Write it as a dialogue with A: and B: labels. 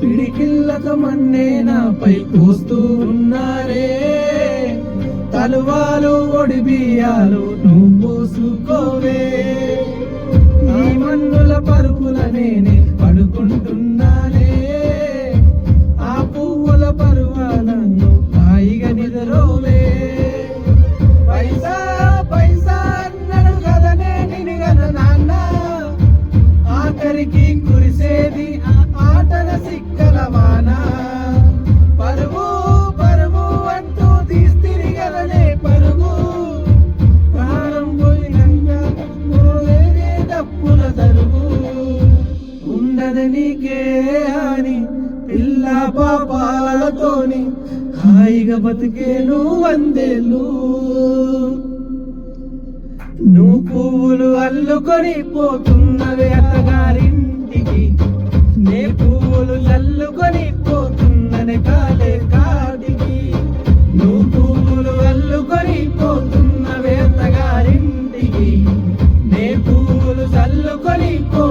A: పిడికిళ్ళక మన్నే నాపై పోస్తూ ఉన్నారే. తలువాలు ఒడి బియ్యాలు నువ్వు పోసుకోవే ఈ మన్నుల పరుపుల నేనే తప్పుల తరువు ఉండదు నీకే అని పిల్ల పాపాలతోని హాయిగా బతికే నువ్వు వందేళ్ళు నువ్వు పువ్వులు అల్లుకొని పోతున్నవి అత్తగారింటికి. నే పువ్వులు చల్లుకొని పోతున్ననే కా పోతున్నవి